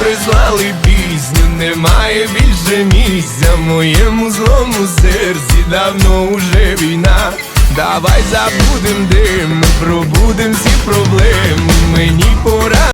Мені прислали пісню, немає більше місця моєму злому серці. Давно уже війна. Давай забудем дим, пробудем всі проблеми. Мені пора